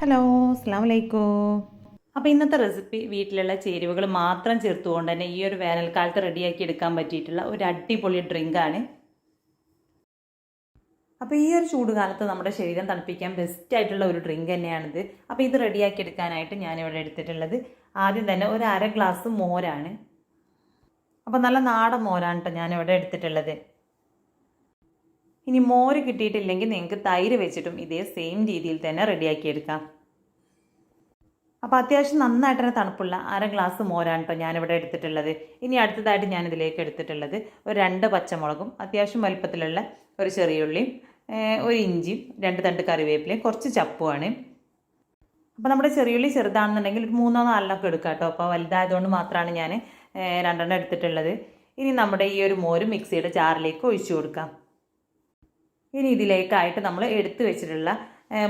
Hello അസ്സാം അപ്പോൾ ഇന്നത്തെ റെസിപ്പി വീട്ടിലുള്ള ചേരുവകൾ മാത്രം ചേർത്തുകൊണ്ട് തന്നെ ഈ ഒരു വേനൽക്കാലത്ത് റെഡിയാക്കി എടുക്കാൻ പറ്റിയിട്ടുള്ള ഒരു അടിപൊളി ഡ്രിങ്കാണ് അപ്പോൾ ഈ ഒരു ചൂടുകാലത്ത് നമ്മുടെ ശരീരം തണുപ്പിക്കാൻ ബെസ്റ്റ് ആയിട്ടുള്ള ഒരു ഡ്രിങ്ക് തന്നെയാണിത്. അപ്പോൾ ഇത് റെഡിയാക്കി എടുക്കാനായിട്ട് ഞാനിവിടെ എടുത്തിട്ടുള്ളത് ആദ്യം തന്നെ ഒരു അര ഗ്ലാസ് മോരാണ്. അപ്പോൾ നല്ല നാടൻ മോരാണ് കേട്ടോ ഞാനിവിടെ എടുത്തിട്ടുള്ളത്. ഇനി മോര് കിട്ടിയിട്ടില്ലെങ്കിൽ നിങ്ങൾക്ക് തൈര് വെച്ചിട്ടും ഇതേ സെയിം രീതിയിൽ തന്നെ റെഡിയാക്കിയെടുക്കാം അപ്പോൾ അത്യാവശ്യം നന്നായിട്ട് തന്നെ തണുപ്പുള്ള അര ഗ്ലാസ് മോരാണ് കേട്ടോ ഞാനിവിടെ എടുത്തിട്ടുള്ളത്. ഇനി അടുത്തതായിട്ട് ഞാനിതിലേക്ക് എടുത്തിട്ടുള്ളത് ഒരു രണ്ട് പച്ചമുളകും അത്യാവശ്യം വലുപ്പത്തിലുള്ള ഒരു ചെറിയുള്ളിയും ഒരു ഇഞ്ചിയും രണ്ട് തണ്ട് കറിവേപ്പിലയും കുറച്ച് ചപ്പുമാണ് അപ്പോൾ നമ്മുടെ ചെറിയുള്ളി ചെറുതാണെന്നുണ്ടെങ്കിൽ ഒരു മൂന്നോ നാലിനൊക്കെ എടുക്കാം കേട്ടോ അപ്പോൾ വലുതായതുകൊണ്ട് മാത്രമാണ് ഞാൻ രണ്ടെണ്ണം എടുത്തിട്ടുള്ളത്. ഇനി നമ്മുടെ ഈ ഒരു മോര് മിക്സിയുടെ ജാറിലേക്ക് ഒഴിച്ചു കൊടുക്കാം. ഇനി ഇതിലേക്കായിട്ട് നമ്മൾ എടുത്തു വെച്ചിട്ടുള്ള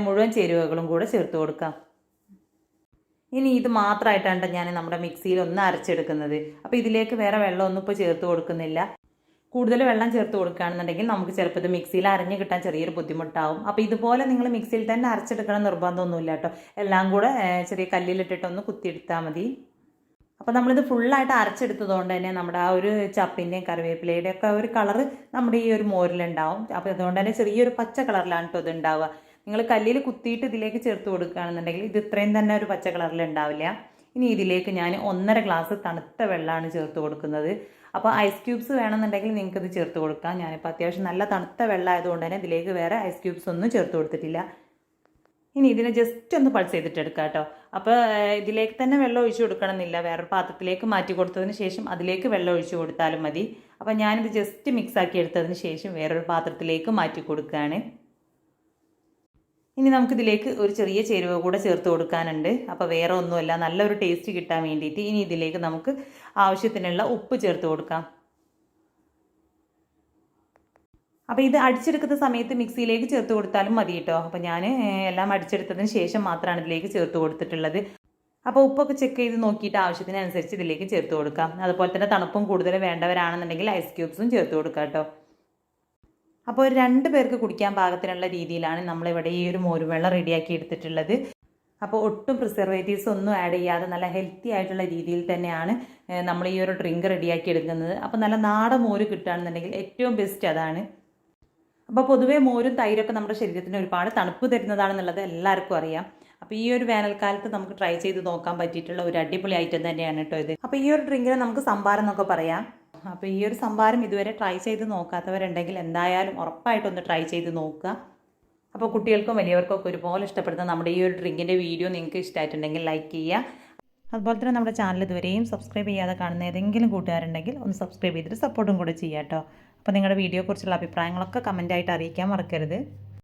മുഴുവൻ ചേരുവകളും കൂടെ ചേർത്ത് കൊടുക്കാം. ഇനി ഇത് മാത്രമായിട്ടാണ് ഞാൻ നമ്മുടെ മിക്സിയിൽ ഒന്ന് അരച്ചെടുക്കുന്നത്. അപ്പോൾ ഇതിലേക്ക് വേറെ വെള്ളമൊന്നും ഇപ്പോൾ ചേർത്ത് കൊടുക്കുന്നില്ല. കൂടുതൽ വെള്ളം ചേർത്ത് കൊടുക്കുകയാണെന്നുണ്ടെങ്കിൽ നമുക്ക് ചിലപ്പോൾ ഇത് മിക്സിയിൽ അരഞ്ഞ് കിട്ടാൻ ചെറിയൊരു ബുദ്ധിമുട്ടാവും. അപ്പോൾ ഇതുപോലെ നിങ്ങൾ മിക്സിയിൽ തന്നെ അരച്ചെടുക്കണം നിർബന്ധമൊന്നുമില്ല കേട്ടോ. എല്ലാം കൂടെ ചെറിയ കല്ലിലിട്ടിട്ടൊന്ന് കുത്തിയെടുത്താൽ മതി. അപ്പോൾ നമ്മളിത് ഫുള്ളായിട്ട് അരച്ചെടുത്തതുകൊണ്ട് തന്നെ നമ്മുടെ ആ ഒരു ചപ്പിന്റെയും കറിവേപ്പിലയുടെ ഒക്കെ ഒരു കളറ് നമ്മുടെ ഈ ഒരു മോരിലുണ്ടാവും അപ്പോൾ അതുകൊണ്ട് തന്നെ ചെറിയൊരു പച്ച കളറിലാണ് കേട്ടോ ഇത് ഉണ്ടാവുക നിങ്ങൾ കല്ലിൽ കുത്തിയിട്ട് ഇതിലേക്ക് ചേർത്ത് കൊടുക്കുകയാണെന്നുണ്ടെങ്കിൽ ഇത് ഇത്രയും തന്നെ ഒരു പച്ച കളറിൽ ഉണ്ടാവില്ല ഇനി ഇതിലേക്ക് ഞാൻ ഒന്നര ഗ്ലാസ് തണുത്ത വെള്ളമാണ് ചേർത്ത് കൊടുക്കുന്നത്. അപ്പോൾ ഐസ് ക്യൂബ്സ് വേണമെന്നുണ്ടെങ്കിൽ നിങ്ങൾക്കിത് ചേർത്ത് കൊടുക്കാം. ഞാനിപ്പോൾ അത്യാവശ്യം നല്ല തണുത്ത വെള്ളം ആയതുകൊണ്ട് തന്നെ ഇതിലേക്ക് വേറെ ഐസ് ക്യൂബ്സ് ഒന്നും ചേർത്ത് കൊടുത്തിട്ടില്ല. ഇനി ഇതിനെ ജസ്റ്റ് ഒന്ന് പൾസ് ചെയ്തിട്ട് എടുക്കാം കേട്ടോ അപ്പോൾ ഇതിലേക്ക് തന്നെ വെള്ളം ഒഴിച്ചു കൊടുക്കണമെന്നില്ല. വേറൊരു പാത്രത്തിലേക്ക് മാറ്റി കൊടുത്തതിന് ശേഷം അതിലേക്ക് വെള്ളം ഒഴിച്ചു കൊടുത്താലും മതി. അപ്പോൾ ഞാനിത് ജസ്റ്റ് മിക്സ് ആക്കി എടുത്തതിന് ശേഷം വേറൊരു പാത്രത്തിലേക്ക് മാറ്റി കൊടുക്കുകയാണ് ഇനി നമുക്കിതിലേക്ക് ഒരു ചെറിയ ചേരുവ കൂടെ ചേർത്ത് കൊടുക്കാനുണ്ട്. അപ്പോൾ വേറെ ഒന്നുമല്ല നല്ലൊരു ടേസ്റ്റ് കിട്ടാൻ വേണ്ടിയിട്ട് ഇനി ഇതിലേക്ക് നമുക്ക് ആവശ്യത്തിനുള്ള ഉപ്പ് ചേർത്ത് കൊടുക്കാം. അപ്പോൾ ഇത് അടിച്ചെടുക്കുന്ന സമയത്ത് മിക്സിയിലേക്ക് ചേർത്ത് കൊടുത്താലും മതി കേട്ടോ. അപ്പോൾ ഞാൻ എല്ലാം അടിച്ചെടുത്തതിന് ശേഷം മാത്രമാണ് ഇതിലേക്ക് ചേർത്ത് കൊടുത്തിട്ടുള്ളത്. അപ്പോൾ ഉപ്പൊക്കെ ചെക്ക് ചെയ്ത് നോക്കിയിട്ട് ആവശ്യത്തിനനുസരിച്ച് ഇതിലേക്ക് ചേർത്ത് കൊടുക്കാം. അതുപോലെ തന്നെ തണുപ്പും കൂടുതൽ വേണ്ടവരാണെന്നുണ്ടെങ്കിൽ ഐസ് ക്യൂബ്സും ചേർത്ത് കൊടുക്കാം കേട്ടോ. അപ്പോൾ ഒരു രണ്ട് പേർക്ക് കുടിക്കാൻ പാകത്തിനുള്ള രീതിയിലാണ് നമ്മളിവിടെ ഈ ഒരു മോരുവെള്ളം റെഡിയാക്കി എടുത്തിട്ടുള്ളത്. അപ്പോൾ ഒട്ടും പ്രിസർവേറ്റീവ്സ് ഒന്നും ആഡ് ചെയ്യാതെ നല്ല ഹെൽത്തി ആയിട്ടുള്ള രീതിയിൽ തന്നെയാണ് നമ്മൾ ഈ ഒരു ഡ്രിങ്ക് റെഡിയാക്കി എടുക്കുന്നത്. അപ്പോൾ നല്ല നാടൻ മോര് കിട്ടുകയാണെന്നുണ്ടെങ്കിൽ ഏറ്റവും ബെസ്റ്റ് അതാണ്. അപ്പോൾ പൊതുവേ മോരും തൈരൊക്കെ നമ്മുടെ ശരീരത്തിന് ഒരുപാട് തണുപ്പ് തരുന്നതാണെന്നുള്ളത് എല്ലാവർക്കും അറിയാം. അപ്പോൾ ഈ ഒരു വേനൽക്കാലത്ത് നമുക്ക് ട്രൈ ചെയ്ത് നോക്കാൻ പറ്റിയിട്ടുള്ള ഒരു അടിപൊളി ഐറ്റം തന്നെയാണ് കേട്ടോ ഇത്. അപ്പോൾ ഈ ഒരു ഡ്രിങ്കിനെ നമുക്ക് സംഭാരം എന്നൊക്കെ പറയാം. അപ്പോൾ ഈ ഒരു സംഭാരം ഇതുവരെ ട്രൈ ചെയ്ത് നോക്കാത്തവരുണ്ടെങ്കിൽ എന്തായാലും ഉറപ്പായിട്ടൊന്ന് ട്രൈ ചെയ്ത് നോക്കുക. അപ്പോൾ കുട്ടികൾക്കും വലിയവർക്കും ഒക്കെ ഒരുപോലെ ഇഷ്ടപ്പെടുന്ന നമ്മുടെ ഈ ഒരു ഡ്രിങ്കിന്റെ വീഡിയോ നിങ്ങൾക്ക് ഇഷ്ടമായിട്ടുണ്ടെങ്കിൽ ലൈക്ക് ചെയ്യുക. അതുപോലെ തന്നെ നമ്മുടെ ചാനൽ ഇതുവരെയും സബ്സ്ക്രൈബ് ചെയ്യാതെ കാണുന്ന ഏതെങ്കിലും കൂട്ടുകാരുണ്ടെങ്കിൽ ഒന്ന് സബ്സ്ക്രൈബ് ചെയ്തിട്ട് സപ്പോർട്ടും കൂടെ ചെയ്യാം കേട്ടോ അപ്പോൾ നിങ്ങളുടെ വീഡിയോയെക്കുറിച്ചുള്ള അഭിപ്രായങ്ങളൊക്കെ കമന്റായിട്ട് അറിയിക്കാൻ മറക്കരുത്.